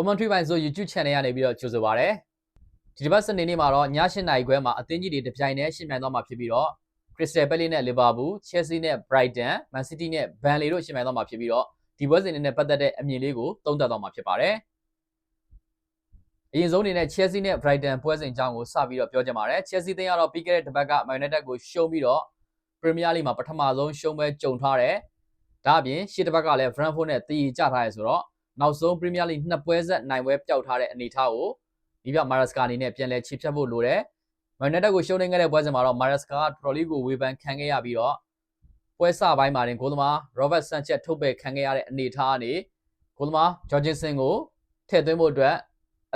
commentary ပိုင်းဆို YouTube channel ကနေပြီးတော့ကြိုဆိုပါရစေဒီတစ်ပတ်စနေနေ့မှာတော့ည8နာရီခွဲမှာအသင်းကြီးတွေတစ်ပြိုင်တည်းရှင်းပြိုင်သွားမှာဖြစ်ပြီးတော့ Crystal Palace နဲ့ Liverpool, Chelsea နဲ့ Brighton, Man City နဲ့ Burnley တို့ရှင်းပြိုင်သွားမှာဖြစ်ပြီးတော့ဒီပွဲစဉ်တွေနဲ့ပတ်သက်တဲ့အမြင်လေးကိုသုံးသပ်သွားမှာဖြစ်ပါတယ်အရင်ဆုံးအနေနဲ့ Chelsea နဲ့ Brighton ပွဲစဉ်အကြောင်းကိုစပြီးတော့ပြောကြပါမယ် Chelsea တင်းကတော့ပြီးခဲ့တဲ့တစ်ပတ်က Man United ကိုရှုံးပြီးတော့ Premier League မှာပထမဆုံးရှုံးပွဲကြုံထားတယ်ဒါအပြင်ရှေ့တစ်ပတ်ကလည်း Brentford နဲ့တည်ကြထားရဲဆိုတော့ နောက်ဆုံး Premier League နှစ်ပွဲဆက်နိုင်ပွဲပျောက်ထားတဲ့အနေအထားကိုဒီပြ Maresca အနေနဲ့ပြန်လည်ခြေဖြတ်ဖို့လိုတယ်။ Man United ကိုရှုံးနေခဲ့တဲ့ပွဲစဉ်မှာတော့ Maresca ကတော်တော်လေးကိုဝေဖန်ခံခဲ့ရပြီးတော့ပွဲစပိုင်းမှာတင်ဂိုးသမား Robert Sanchez ထုတ်ပယ်ခံခဲ့ရတဲ့အနေအထားကနေဂိုးသမား Jorgensen ကိုထည့်သွင်းဖို့အတွက်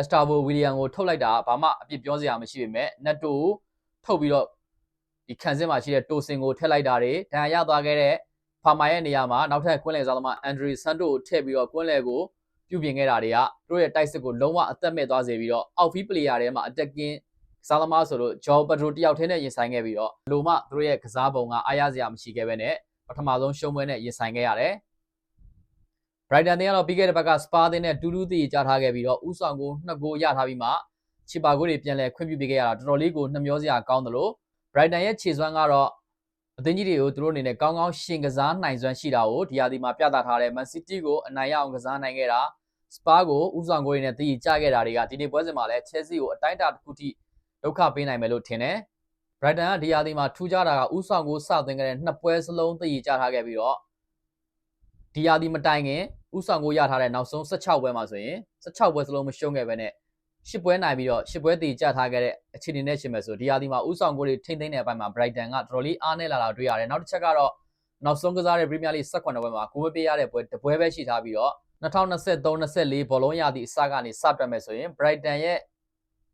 Astavo William ကိုထုတ်လိုက်တာဘာမှအပြစ်ပြောစရာမရှိပေမဲ့ Netto ကိုထုတ်ပြီးတော့ဒီခံစစ်မှာရှိတဲ့ Tosin ကိုထည့်လိုက်တာတွေဒဏ်ရာရသွားခဲ့တဲ့ဖာမာရဲ့နေရာမှာနောက်ထပ်ကွင်းလယ်စားသမားအန်ဒရီဆန်တိုကိုထည့်ပြီးတော့ကွင်းလယ်ကို ပြုပြင်ခဲ့တာတွေကသူတို့ရဲ့တိုက်စစ်ကိုလုံးဝအသက်မဲ့သွားစေပြီးတော့အောက်ဖီးပလေယာထဲမှာအတက်ကင်းစားသမားဆိုလို့ဂျော်ပဒရိုတယောက်တည်းနဲ့ရင်ဆိုင်ခဲ့ပြီးတော့လိုမှသူတို့ရဲ့ကစားပုံကအားရစရာမရှိခဲ့ပဲနဲ့ပထမဆုံးရှုံးပွဲနဲ့ရင်ဆိုင်ခဲ့ရတယ်။ Brighton တင်းကတော့ပြီးခဲ့တဲ့ဘက်က Spa တင်းနဲ့တူတူတီကြားထားခဲ့ပြီးတော့ဥဆောင်ကိုနှစ်ဂိုးရထားပြီးမှချီပါကိုတွေပြန်လဲခွင့်ပြုပေးခဲ့ရတာတော်တော်လေးကိုနှမျောစရာကောင်းတယ်လို့ Brighton ရဲ့ခြေစွမ်းကတော့ အသင်းကြီးတွေကိုသူတို့အနေနဲ့ကောင်းကောင်းရှင်ကစားနိုင်စွမ်းရှိတာကိုဒီဟာဒီမှာပြသထားတယ် Man City ကိုအနိုင်ရအောင်ကစားနိုင်ခဲ့တာ Spa ကိုဥဆောင်ကိုရင်းနဲ့တည်ကြခဲ့တာတွေကဒီနေ့ပွဲစဉ်မှာလည်း Chelsea ကိုအတိုင်းအတာတစ်ခုထိဒုက္ခပေးနိုင်မယ်လို့ထင်တယ် Brighton ကဒီဟာဒီမှာထူးခြားတာကဥဆောင်ကိုစသွင်းခဲ့တဲ့နှစ်ပွဲစလုံးတည်ကြထားခဲ့ပြီးတော့ဒီဟာဒီမတိုင်ခင်ဥဆောင်ကိုရထားတဲ့နောက်ဆုံး16ပွဲမှာဆိုရင်16ပွဲစလုံးမရှုံးခဲ့ပဲနဲ့ ရှစ်ပွဲနိုင်ပြီးတော့ရှစ်ပွဲတည်ကြထားခဲ့တဲ့အခြေအနေနဲ့ရှင်မယ်ဆိုဒီဟာဒီမှာဥဆောင်ကိုတွေထိမ့်သိမ့်တဲ့အပိုင်းမှာ Brighton ကတော်တော်လေးအားနည်းလာတာတွေ့ရတယ်နောက်တစ်ချက်ကတော့နောက်ဆုံးကစားတဲ့ Premier League 18ပွဲမှာကိုမပေးရတဲ့ပွဲတပွဲပဲရှိထားပြီးတော့2023-24ဘောလုံးရသည့်အစကနေစတွက်မယ်ဆိုရင် Brighton ရဲ့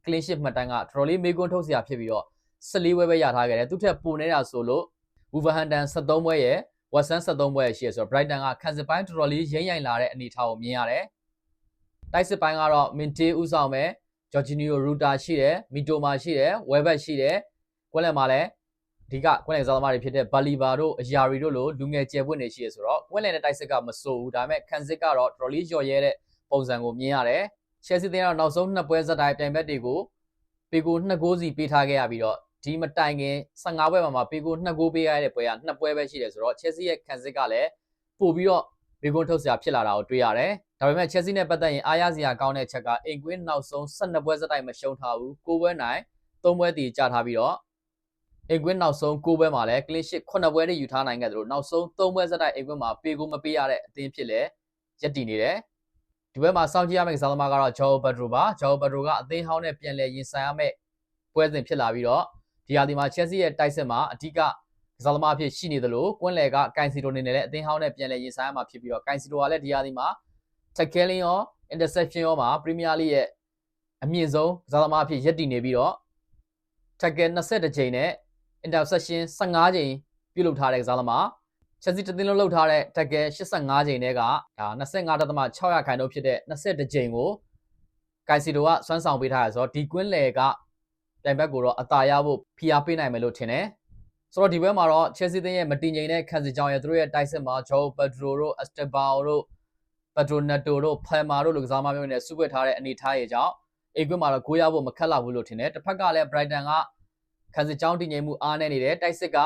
clean sheet မှတ်တမ်းကတော်တော်လေးမေးခွန်းထုတ်စရာဖြစ်ပြီးတော့14ပွဲပဲရထားခဲ့တယ်သူထက်ပိုနေတာဆိုလို့ Wolverhampton 73ပွဲရဲ့ West Ham 73ပွဲရှိရဆိုတော့ Brighton ကခံစစ်ပိုင်းတော်တော်လေးရိမ့်ရိုင်လာတဲ့အနေအထားကိုမြင်ရတယ် တိုက်စစ်ပိုင်းကတော့ Minte ဥဆောင်မဲ့ Jorginho Ruta ရှိတယ် Mitoma ရှိတယ် Welbeck ရှိတယ်ကွက်လက်မှာလည်းအဓိကကွက်လက်စားသမားတွေဖြစ်တဲ့ Baliba တို့အယာရီတို့လိုလူငယ်ကျယ်ပွင့်နေရှိရဆိုတော့ကွက်လက်နဲ့တိုက်စစ်ကမဆိုးဘူးဒါပေမဲ့ခံစစ်ကတော့တော်တော်လေးကြော်ရဲတဲ့ပုံစံကိုမြင်ရတယ် Chelsea တင်းကတော့နောက်ဆုံးနှစ်ပွဲစတိုင်းပြိုင်ဘက်တွေကိုပေကို2ဂိုးစီပေးထားခဲ့ရပြီးတော့ဒီမတိုင်ခင်15ပွဲမှာမှာပေကို2ဂိုးပေးရတဲ့ပွဲက2ပွဲပဲရှိတယ်ဆိုတော့ Chelsea ရဲ့ခံစစ်ကလည်းပို့ပြီးတော့ ဘေကွန်းထုတ်စရာဖြစ်လာတာကိုတွေ့ရတယ်။ဒါပေမဲ့ Chelsea နဲ့ပတ်သက်ရင်အားရစရာကောင်းတဲ့ချက်ကအိမ်ကွင်းနောက်ဆုံး12ပွဲစတိုက်မရှုံးထားဘူး။9ပွဲနိုင်3ပွဲတည်ကြထားပြီးတော့အိမ်ကွင်းနောက်ဆုံး9ပွဲမှာလည်း clean sheet 9ပွဲနဲ့ယူထားနိုင်ခဲ့တယ်လို့နောက်ဆုံး3ပွဲစတိုက်အိမ်ကွင်းမှာပေကိုမပေးရတဲ့အသင်းဖြစ်လဲရက်တည်နေတယ်။ဒီဘက်မှာစောင့်ကြည့်ရမယ့်ကစားသမားကတော့ Joao Pedro ပါ။ Joao Pedro ကအသင်းဟောင်းနဲ့ပြန်လည်ရင်ဆိုင်ရမယ့်ပွဲစဉ်ဖြစ်လာပြီးတော့ဒီဟာဒီမှာ Chelsea ရဲ့တိုက်စစ်မှာအဓိကက စားသမားအဖြစ်ရှိနေသလိုကွင်းလယ်ကကန်စီတိုနေနဲ့လည်းအသင်းဟောင်းနဲ့ပြန်လည်ရင်ဆိုင်ရမှာဖြစ်ပြီးတော့ကန်စီတိုကလည်းဒီဟာဒီမှာ tackling ရော interception ရောမှာ Premier League ရဲ့အမြင့်ဆုံးကစားသမားအဖြစ်ရပ်တည်နေပြီးတော့ tackle 22ကြိမ်နဲ့ interception 15ကြိမ်ပြုလုပ်ထားတဲ့ကစားသမား Chelsea တသင်းလုံးလုပ်ထားတဲ့ tackle 85ကြိမ်နဲ့ကဒါ25.6ရာခိုင်နှုန်းဖြစ်တဲ့22ကြိမ်ကိုကန်စီတိုကစွမ်းဆောင်ပေးထားရဆိုတော့ဒီကွင်းလယ်ကပြိုင်ဘက်ကိုတော့အသာရဖို့ဖိအားပေးနိုင်မယ်လို့ထင်တယ် ဆိုတော့ဒီဘက်မှာတော့ Chelsea တင်းရဲ့မတင်ငိမ်တဲ့ခံစစ်ကြောင်းရဲ့သူတို့ရဲ့တိုက်စစ်မှာ Joao Pedro တို့ Estebao တို့ Pedro Neto တို့ Palma တို့လိုကစားမမျိုးနဲ့စုပွက်ထားတဲ့အနေအထားရဲ့ကြောင့်အိမ်ကွင်းမှာတော့ဂိုးရဖို့မခက်လာဘူးလို့ထင်တယ်တစ်ဖက်ကလည်း Brighton ကခံစစ်ကြောင်းတည်ငြိမ်မှုအားနည်းနေတယ်တိုက်စစ်က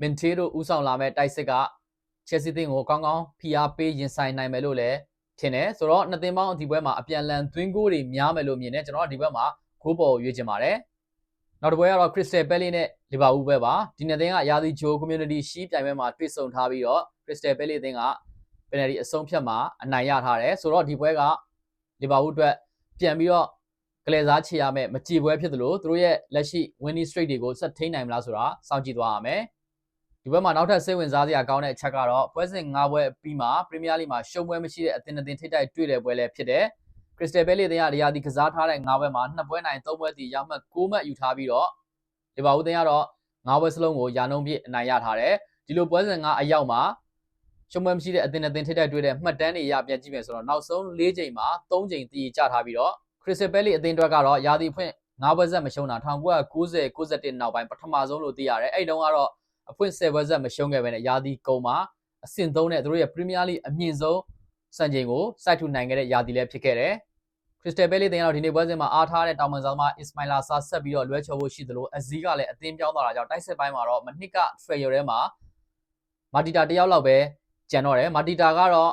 Minte တို့ဦးဆောင်လာမဲ့တိုက်စစ်က Chelsea တင်းကိုကောင်းကောင်းဖိအားပေးရင်ဆိုင်နိုင်မယ်လို့လည်းထင်တယ်ဆိုတော့နှစ်သင်းပေါင်းဒီပွဲမှာအပြန်လန်သွင်းဂိုးတွေများမယ်လို့မြင်တယ်ကျွန်တော်ကဒီဘက်မှာဂိုးပေါ်ကိုရွေးချင်ပါတယ် နောက်တစ်ပွဲကတော့ Crystal Palace နဲ့ Liverpool ပဲပါဒီနှစ်သင်းကရာသီဂျို Community Shield ပြိုင်ပွဲမှာတွေ့ဆုံထားပြီးတော့ Crystal Palace အသင်းက penalty အဆုံးဖြတ်မှာအနိုင်ရထားတယ်ဆိုတော့ဒီပွဲက Liverpool အတွက်ပြန်ပြီးတော့ကလေးစားချေရမယ်မကြည်ပွဲဖြစ်သလိုသူတို့ရဲ့လက်ရှိ winning streak တွေကိုဆက်ထိန်းနိုင်မလားဆိုတာစောင့်ကြည့်သွားရမယ်ဒီဘက်မှာနောက်ထပ်စိတ်ဝင်စားစရာကောင်းတဲ့အချက်ကတော့ပွဲစဉ်၅ပွဲပြီးမှ Premier League မှာရှုံးပွဲမရှိတဲ့အသင်းအသင်းထိတိုက်တွေ့တဲ့ပွဲလည်းဖြစ်တယ် ခရစ္စတယ်ဘဲလီအသင်းကဒီယာဒီကစားထားတဲ့၅ဘွဲမှာ၂ပွဲနိုင်၃ပွဲတည်ရမှတ်၉မှတ်ယူထားပြီးတော့လီဗာပူးအသင်းကတော့၅ပွဲစလုံးကိုယာနှုံးပြည့်အနိုင်ရထားတယ်ဒီလိုပွဲစဉ်ကအရောက်မှာရှုံးပွဲမရှိတဲ့အသင်းအသင်းထိတိုက်တွေ့တဲ့မှတ်တမ်းတွေရပြန်ကြည့်မယ်ဆိုတော့နောက်ဆုံး၄ချိန်မှာ၃ချိန်တည်ကြထားပြီးတော့ခရစ္စတယ်ဘဲလီအသင်းအတွက်ကတော့ယာဒီဖွင့်၅ပွဲဆက်မရှုံးတာ1990 91နောက်ပိုင်းပထမဆုံးလို့သိရတယ်အဲ့တုန်းကတော့အဖွင့်10ပွဲဆက်မရှုံးခဲ့ဘဲနဲ့ယာဒီကုံမှာအဆင့်3နဲ့သူတို့ရဲ့ Premier League အမြင့်ဆုံးစံချိန်ကိုစိုက်ထူနိုင်ခဲ့တဲ့ယာဒီလည်းဖြစ်ခဲ့တယ် ခရစ္စတယ်ဘဲလီတင်ကတော့ဒီနေ့ပွဲစဉ်မှာအားထားတဲ့တောင်ပန်ဆောင်မှာအစ္စမိုင်လာဆာဆက်ပြီးတော့လွဲချော်ဖို့ရှိသလိုအဇီးကလည်းအသင်းပြောင်းသွားတာကြောင့်တိုက်စစ်ပိုင်းမှာတော့မနစ်ကထရီယယ်ထဲမှာမာတီတာတယောက်လောက်ပဲကျန်တော့တယ်မာတီတာကတော့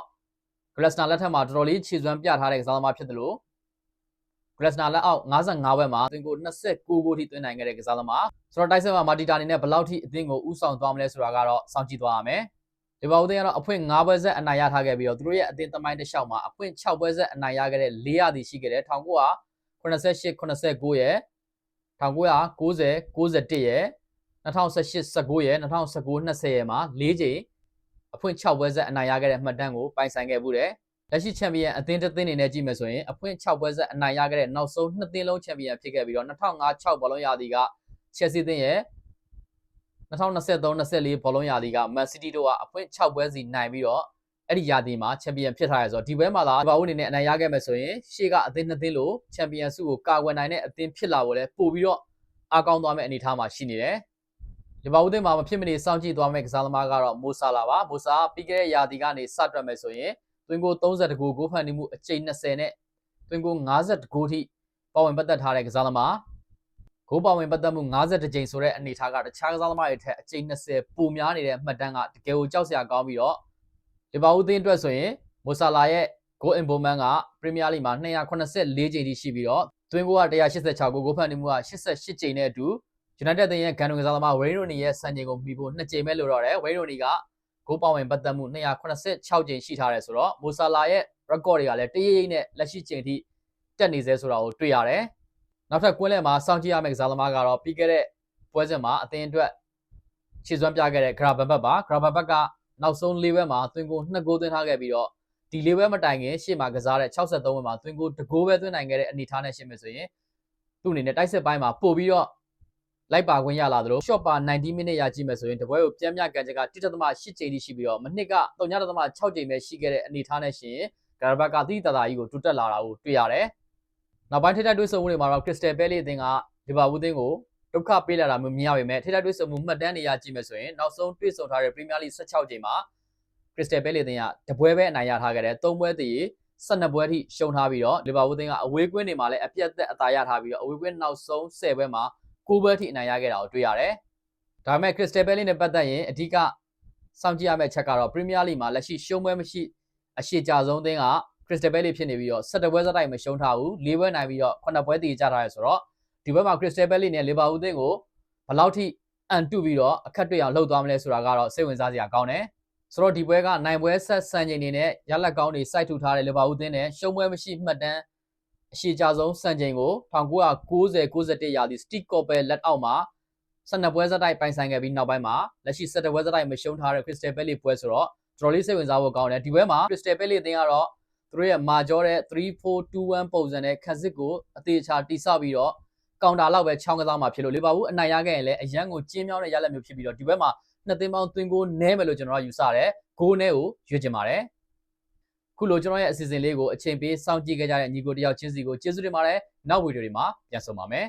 ဂလက်စနာလက်ထက်မှာတော်တော်လေးခြေစွမ်းပြထားတဲ့ကစားသမားဖြစ်သလိုဂလက်စနာလက်အောက်55ဘက်မှာအသင်းကို29ဂိုးထိသွင်းနိုင်ခဲ့တဲ့ကစားသမားဆိုတော့တိုက်စစ်မှာမာတီတာအနေနဲ့ဘယ်လောက်ထိအသင်းကိုဥဆောင်သွားမလဲဆိုတာကတော့စောင့်ကြည့်သွားရမယ် ဒီဘောက်အသင်းကတော့အဖွင့်9ပွဲဆက်အနိုင်ရထားခဲ့ပြီးတော့သူတို့ရဲ့အသင်းသမိုင်းတစ်လျှောက်မှာအဖွင့်6ပွဲဆက်အနိုင်ရခဲ့တဲ့4ရာသီရှိခဲ့တယ်1900 88 89ရဲ့1990 91ရဲ့2018 19ရဲ့2019 20ရဲ့မှာ၄ချိန်အဖွင့်6ပွဲဆက်အနိုင်ရခဲ့တဲ့မှတ်တမ်းကိုပိုင်ဆိုင်ခဲ့မှုတယ်။လက်ရှိချန်ပီယံအသင်းတစ်သင်းအနေနဲ့ကြည့်မယ်ဆိုရင်အဖွင့်6ပွဲဆက်အနိုင်ရခဲ့တဲ့နောက်ဆုံးနှစ်သင်းလုံးချန်ပီယံဖြစ်ခဲ့ပြီးတော့2005 6ဘောလုံးရာသီကချက်စီသင်းရဲ့ 2023-24ဘောလုံးရာသီကမန်စီးတီးတို့ကအဖွင့်6ပွဲစီနိုင်ပြီးတော့အဲ့ဒီရာသီမှာချန်ပီယံဖြစ်ထားရဆိုတော့ဒီပွဲမှာသာဒီဘာဦးအနေနဲ့အနိုင်ရခဲ့မယ်ဆိုရင်ရှေ့ကအသင်းနှစ်သင်းလို့ချန်ပီယံဆုကိုကာကွယ်နိုင်တဲ့အသင်းဖြစ်လာဖို့လဲပို့ပြီးတော့အားကောင်းသွားမယ့်အနေအထားမှာရှိနေတယ်။ဒီဘာဦးသင်းမှာမဖြစ်မနေစောင့်ကြည့်သွားမယ့်ကစားသမားကတော့မိုဆာလာပါ။မိုဆာပြီးခဲ့တဲ့ရာသီကနေစတွက်မယ်ဆိုရင်သွင်းကို30ဂိုးဂိုးဖန်တီးမှုအကြိမ်20နဲ့သွင်းကို50ဂိုးထိပါဝင်ပတ်သက်ထားတဲ့ကစားသမား ဂိုးပါဝင်ပတ်သက်မှု50ကြိမ်ဆိုတဲ့အနေအထားကတခြားကစားသမားတွေထက်အကြိမ်20ပိုများနေတဲ့အမှတ်တမ်းကတကယ်ကိုကြောက်စရာကောင်းပြီးတော့လီဗာပူးသင်းအတွက်ဆိုရင်မိုဆာလာရဲ့ goal involvement ကပရီးမီးယားလိမှာ284ကြိမ်ထိရှိပြီးတော့သွင်းကိုက186ဂိုးဂိုးဖန်တီးမှုက88ကြိမ်နဲ့အတူ United သင်းရဲ့ဂန်ဒွန်ကစားသမားဝိန်းရိုနီရဲ့စံချိန်ကိုမှီဖို့2ကြိမ်ပဲလိုတော့တယ်ဝိန်းရိုနီကဂိုးပေါဝင်ပတ်သက်မှု286ကြိမ်ရှိထားတယ်ဆိုတော့မိုဆာလာရဲ့ record တွေကလည်းတရိပ်ရိပ်နဲ့လက်ရှိချိန်ထိတက်နေသေးဆိုတာကိုတွေ့ရတယ် နောက်ထပ်ကွင်းလယ်မှာစောင့်ကြည့်ရမယ့်ကစားသမားကတော့ပြီးခဲ့တဲ့ပွဲစဉ်မှာအသင်းအတွက်ခြေစွမ်းပြခဲ့တဲ့ Gravenberch ပါ Gravenberch ကနောက်ဆုံး၄ဘက်မှာသွင်းကို2ဂိုးသွင်းထားခဲ့ပြီးတော့ဒီ၄ဘက်မတိုင်ခင်ရှေ့မှာကစားတဲ့63ဘက်မှာသွင်းကို2ဂိုးပဲသွင်းနိုင်ခဲ့တဲ့အနေအထားနဲ့ရှင်းမယ်ဆိုရင်သူ့အနေနဲ့တိုက်စစ်ပိုင်းမှာပို့ပြီးတော့လိုက်ပါခွင့်ရလာသလို shot ပါ90မိနစ်ရကြည့်မယ်ဆိုရင်တပွဲကိုပြန်မြကန်ချက်က1.8ချိန်ထိရှိပြီးတော့မနစ်က3.6ချိန်ပဲရှိခဲ့တဲ့အနေအထားနဲ့ရှင်ဂရဘတ်ကတိတတာကြီးကိုတူတက်လာတာကိုတွေ့ရတယ်။ နောက်ပိုင်းထိတိုက်တွေ့ဆုံမှုတွေမှာတော့ Crystal Palace အသင်းကလီဗာပူးအသင်းကိုဒုက္ခပေးလာတာမျိုးမရပါပဲထိတိုက်တွေ့ဆုံမှုမှတ်တမ်းတွေရကြည့်မယ်ဆိုရင်နောက်ဆုံးတွေ့ဆုံထားတဲ့ Premier League 16ချိန်မှာ Crystal Palace အသင်းကတပွဲပဲအနိုင်ရထားခဲ့တယ်၃ပွဲတည်12ပွဲထိရှုံးထားပြီးတော့လီဗာပူးအသင်းကအဝေးကွင်းတွေမှာလည်းအပြတ်သက်အသာရထားပြီးတော့အဝေးကွင်းနောက်ဆုံး10ပွဲမှာ9ပွဲထိအနိုင်ရခဲ့တာကိုတွေ့ရတယ်။ဒါပေမဲ့ Crystal Palace နဲ့ပတ်သက်ရင်အဓိကစောင့်ကြည့်ရမယ့်ချက်ကတော့ Premier League မှာလက်ရှိရှုံးပွဲမရှိအရှိကြဆုံးသင်းက Crystal Palace ဖြစ်နေပြီးတော့17ပွဲစတိုက်မရှုံးထားဘူး၄ပွဲနိုင်ပြီးတော့9ပွဲတည်ကြထားရဆိုတော့ဒီဘက်မှာ Crystal Palace နဲ့ Liverpool သင်းကိုဘယ်လောက်ထိအန်တုပြီးတော့အခက်တွေ့အောင်လှုပ်သွားမလဲဆိုတာကတော့စိတ်ဝင်စားစရာကောင်းတယ်ဆိုတော့ဒီပွဲကနိုင်ပွဲဆက်ဆန်ချိန်နေနဲ့ရလက်ကောင်းတွေစိုက်ထူထားတဲ့ Liverpool သင်းနဲ့ရှုံးပွဲမရှိမှတ်တမ်းအရှိကြဆုံးစံချိန်ကို1990 91ရာသီ Steve Coppell လက်အောက်မှာ12ပွဲစတိုက်ပိုင်ဆိုင်ခဲ့ပြီးနောက်ပိုင်းမှာလက်ရှိ17ပွဲစတိုက်မရှုံးထားတဲ့ Crystal Palace ပွဲဆိုတော့တော်တော်လေးစိတ်ဝင်စားဖို့ကောင်းတယ်ဒီပွဲမှာ Crystal Palace အသင်းကတော့ သူတို့ရဲ့မာကျောတဲ့3421ပုံစံနဲ့ခက်စစ်ကိုအသေးချာတိဆောက်ပြီးတော့ကောင်တာလောက်ပဲချောင်းကစားမှာဖြစ်လို့လီဗာပူးအနိုင်ရခဲ့ရင်လည်းအရန်ကိုကျင်းမြောင်းတဲ့ရလက်မျိုးဖြစ်ပြီးတော့ဒီဘက်မှာနှစ်သင်းပေါင်းသွင်းကိုနဲမယ်လို့ကျွန်တော်ကယူဆတယ်ဂိုးနဲကိုရွေးချင်ပါတယ်ခုလိုကျွန်တော်ရဲ့အစီအစဉ်လေးကိုအချိန်ပေးစောင့်ကြည့်ခဲ့ကြတဲ့ညီကိုတယောက်ချင်းစီကိုကျေးဇူးတင်ပါတယ်နောက်ဗီဒီယိုတွေမှာပြန်ဆုံပါမယ်